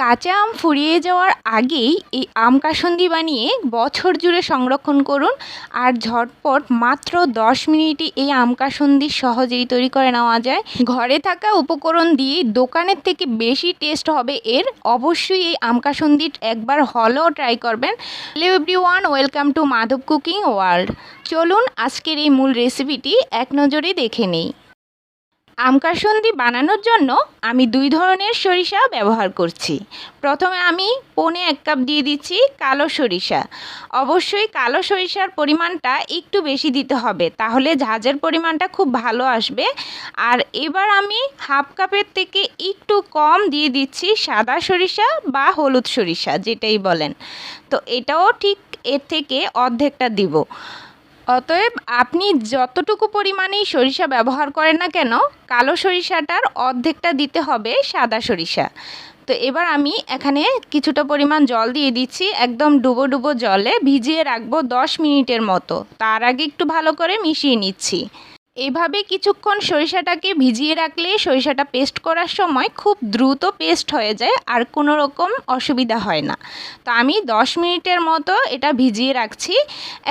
কাঁচা আম ফুরিয়ে যাওয়ার আগেই এই আম কাসুন্দি বানিয়ে বছর জুড়ে সংরক্ষণ করুন আর ঝটপট মাত্র দশ মিনিটে এই আম কাসুন্দি সহজেই তৈরি করে নেওয়া যায়। ঘরে থাকা উপকরণ দিয়ে দোকানের থেকে বেশি টেস্ট হবে এর। অবশ্যই এই আম কাসুন্দি একবার হলেও ট্রাই করবেন। Hello everyone welcome to Madhab cooking world. চলুন আজকের এই মূল রেসিপিটি এক নজরে দেখে নেই। আমকাসন্দি বানানোর জন্য আমি দুই ধরনের সরিষা ব্যবহার করছি। প্রথমে আমি পনে এক কাপ দিয়ে দিচ্ছি কালো সরিষা। অবশ্যই কালো সরিষার পরিমাণটা একটু বেশি দিতে হবে, তাহলে ঝাঁঝের পরিমাণটা খুব ভালো আসবে। আর এবার আমি হাফ কাপের থেকে একটু কম দিয়ে দিচ্ছি সাদা সরিষা বা হলুদ সরিষা, যেটাই বলেন। তো এটাও ঠিক এর থেকে অর্ধেকটা দিব। অতএব আপনি যতটুকু পরিমাণেই সরিষা ব্যবহার করেন না কেন, কালো সরিষাটার অর্ধেকটা দিতে হবে সাদা সরিষা। তো এবার আমি এখানে কিছুটা পরিমাণ জল দিয়ে দিচ্ছি, একদম ডুবো ডুবো জলে ভিজিয়ে রাখব দশ মিনিটের মতো। তার আগে একটু ভালো করে মিশিয়ে নিচ্ছি। এইভাবে কিছুক্ষণ সরিষাটাকে ভিজিয়ে রাখলে সরিষাটা পেস্ট করার সময় খুব দ্রুত পেস্ট হয়ে যায় আর কোনো রকম অসুবিধা হয় না। তো আমি দশ মিনিটের মতো এটা ভিজিয়ে রাখছি,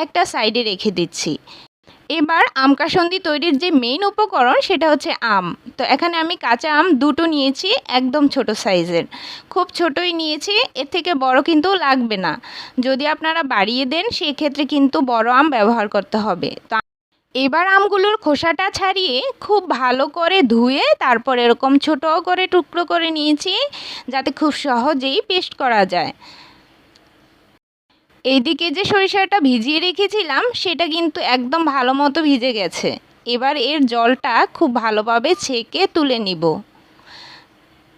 একটা সাইডে রেখে দিচ্ছি। এবার আম কাসন্দি তৈরির যে মেইন উপকরণ সেটা হচ্ছে আম। তো এখানে আমি কাঁচা আম দুটো নিয়েছি, একদম ছোট সাইজের খুব ছোটই নিয়েছি, এর থেকে বড় কিন্তু লাগবে না। যদি আপনারা বাড়িয়ে দেন, সেক্ষেত্রে কিন্তু বড় আম ব্যবহার করতে হবে। তো এবার আমগুলোর খোসাটা ছাড়িয়ে খুব ভালো করে ধুয়ে তারপর এরকম ছোট করে টুকরো করে নিয়েছি, যাতে খুব সহজেই পেস্ট করা যায়। এইদিকে যে সরিষাটা ভিজিয়ে রেখেছিলাম, সেটা কিন্তু একদম ভালো মতো ভিজে গেছে। এবার এর জলটা খুব ভালোভাবে ছেঁকে তুলে নিব।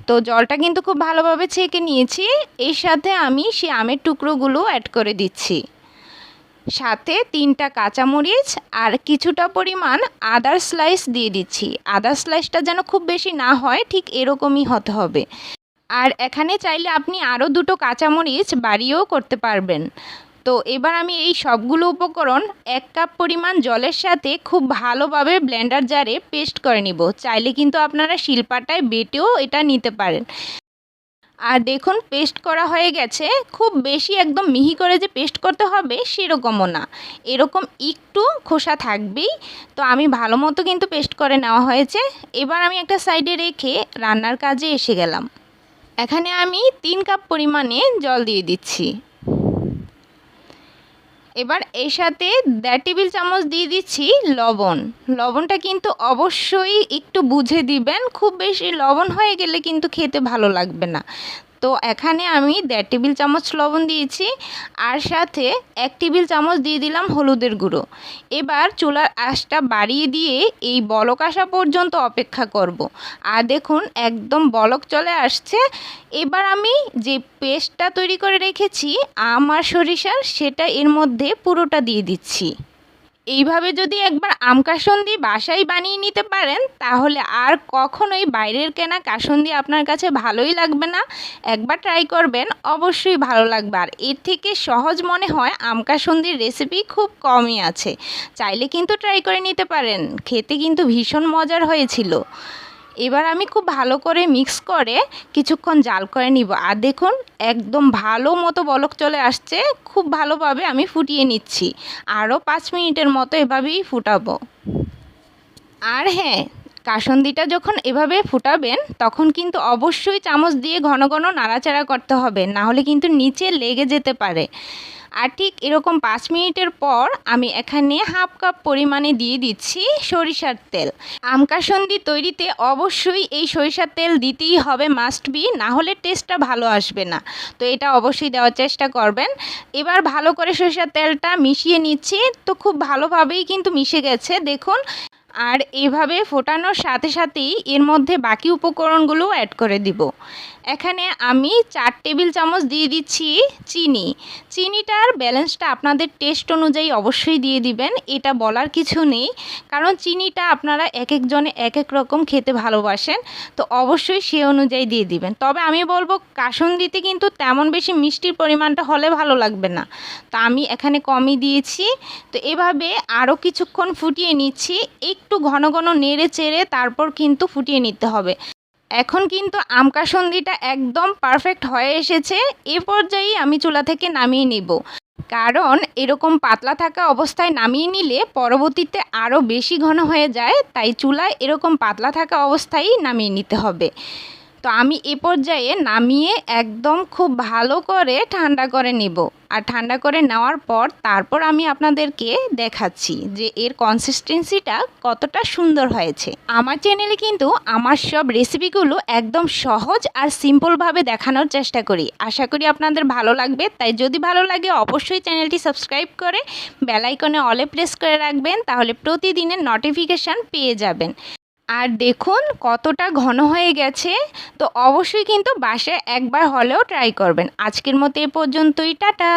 তো জলটা কিন্তু খুব ভালোভাবে ছেঁকে নিয়েছি, এর সাথে আমি সে আমের টুকরোগুলো অ্যাড করে দিচ্ছি। সাথে তিনটা কাঁচামরিচ আর কিছুটা পরিমাণ আদার স্লাইস দিয়ে দিচ্ছি। আদার স্লাইসটা যেন খুব বেশি না হয়, ঠিক এরকমই হতে হবে। আর এখানে চাইলে আপনি আরও দুটো কাঁচামরিচ বাড়িয়েও করতে পারবেন। তো এবার আমি এই সবগুলো উপকরণ এক কাপ পরিমাণ জলের সাথে খুব ভালোভাবে ব্লেন্ডার জারে পেস্ট করে নিব। চাইলে কিন্তু আপনারা শিলপাটায় বেটেও এটা নিতে পারেন। আর দেখুন পেস্ট করা হয়ে গেছে। খুব বেশি একদম মিহি করে যে পেস্ট করতে হবে সেরকমও না। এরকম একটু খোসা থাকবেই। তো আমি ভালো মতো কিন্তু পেস্ট করে নেওয়া হয়েছে। এবার আমি একটা সাইডে রেখে রান্নার কাজে এসে গেলাম। এখানে আমি তিন কাপ পরিমাণে জল দিয়ে দিচ্ছি। এবার এর সাথে দেড় টেবিল চামচ দিয়ে দিচ্ছি লবণ। লবণটা কিন্তু অবশ্যই একটু বুঝে দিবেন। খুব বেশি লবণ হয়ে গেলে কিন্তু খেতে ভালো লাগবে না। তো এখানে আমি দেড় টেবিল চামচ লবণ দিয়েছি, আর সাথে এক টেবিল চামচ দিয়ে দিলাম হলুদের গুঁড়ো। এবার চুলার আঁচটা বাড়িয়ে দিয়ে এই বলক আসা পর্যন্ত অপেক্ষা করব। আর দেখুন, একদম বলক চলে আসছে। এবার আমি যে পেস্টটা তৈরি করে রেখেছি, আম আর সরিষার, সেটা এর মধ্যে পুরোটা দিয়ে দিচ্ছি। এইভাবে যদি একবার আম কাসন্দি বাসায় বানিয়ে নিতে পারেন, তাহলে আর কখনোই বাইরের কেনা কাসন্দি আপনার কাছে ভালোই লাগবে না। একবার ট্রাই করবেন, অবশ্যই ভালো লাগবে। আর এর থেকে সহজ মনে হয় আম কাসন্দির রেসিপি খুব কমই আছে। চাইলে কিন্তু ট্রাই করে নিতে পারেন। খেতে কিন্তু ভীষণ মজার হয়েছিল। এবার আমি খুব ভালো করে মিক্স করে কিছুক্ষণ জাল করে নিব। আর দেখুন, একদম ভালো মতো বলক চলে আসছে, খুব ভালোভাবে আমি ফুটিয়ে নিচ্ছি। আরও পাঁচ মিনিটের মতো এভাবেই ফুটাবো। আর হ্যাঁ কাসন্দিটা যখন এভাবে ফুটাবেন, তখন কিন্তু অবশ্যই চামচ দিয়ে ঘন ঘন নাড়াচাড়া করতে হবে, না হলে কিন্তু নিচে লেগে যেতে পারে। আর ঠিক এরকম পাঁচ মিনিটের পর আমি এখানে হাফ কাপ পরিমাণে দিয়ে দিচ্ছি সরিষার তেল। আমকাসন্দি তৈরিতে অবশ্যই এই সরিষার তেল দিতেই হবে মাস্ট বি, না হলে টেস্টটা ভালো আসবে না। তো এটা অবশ্যই দেওয়ার চেষ্টা করবেন। এবার ভালো করে সরিষার তেলটা মিশিয়ে নিচ্ছি, তো খুব ভালোভাবেই কিন্তু মিশে গেছে। দেখুন আর এভাবে ফোটানোর সাথে সাথেই এর মধ্যে বাকি উপকরণগুলো অ্যাড করে দিব। এখানে আমি চার টেবিল চামচ দিয়ে দিচ্ছি চিনি। চিনিটার ব্যালেন্সটা আপনাদের টেস্ট অনুযায়ী অবশ্যই দিয়ে দিবেন, এটা বলার কিছু নেই। কারণ চিনিটা আপনারা এক একজনে এক এক রকম খেতে ভালোবাসেন, তো অবশ্যই সে অনুযায়ী দিয়ে দিবেন। তবে আমি বলব কাসন দিতে কিন্তু তেমন বেশি মিষ্টির পরিমাণটা হলে ভালো লাগবে না। তো আমি এখানে কমই দিয়েছি। তো এভাবে আরও কিছুক্ষণ ফুটিয়ে নিচ্ছি একটু ঘন ঘন নেড়ে চেড়ে তারপর কিন্তু ফুটিয়ে নিতে হবে। এখন কিন্তু আমকা সন্ধিটা একদম পারফেক্ট হয়ে এসেছে। এ পর্যায়েই আমি চুলা থেকে নামিয়ে নিব। কারণ এরকম পাতলা থাকা অবস্থায় নামিয়ে নিলে পরবর্তীতে আরও বেশি ঘন হয়ে যায়। তাই চুলায় এরকম পাতলা থাকা অবস্থায় নামিয়ে নিতে হবে। তো আমি এ পর্যায়ে নামিয়ে একদম খুব ভালো করে ঠান্ডা করে নেব। আর ঠান্ডা করে নেওয়ার পর তারপর আমি আপনাদেরকে দেখাচ্ছি যে এর কনসিস্টেন্সিটা কতটা সুন্দর হয়েছে। আমার চ্যানেলে কিন্তু আমার সব রেসিপিগুলো একদম সহজ আর সিম্পলভাবে দেখানোর চেষ্টা করি। আশা করি আপনাদের ভালো লাগবে। তাই যদি ভালো লাগে অবশ্যই চ্যানেলটি সাবস্ক্রাইব করে বেলাইকনে অলে প্রেস করে রাখবেন। তাহলে প্রতিদিনের নোটিফিকেশান পেয়ে যাবেন। আর দেখুন কতটা ঘন হয়ে গেছে। তো অবশ্যই কিন্তু বাসায় একবার হলেও ট্রাই করবেন। আজকের মতো এ পর্যন্তই, টাটা।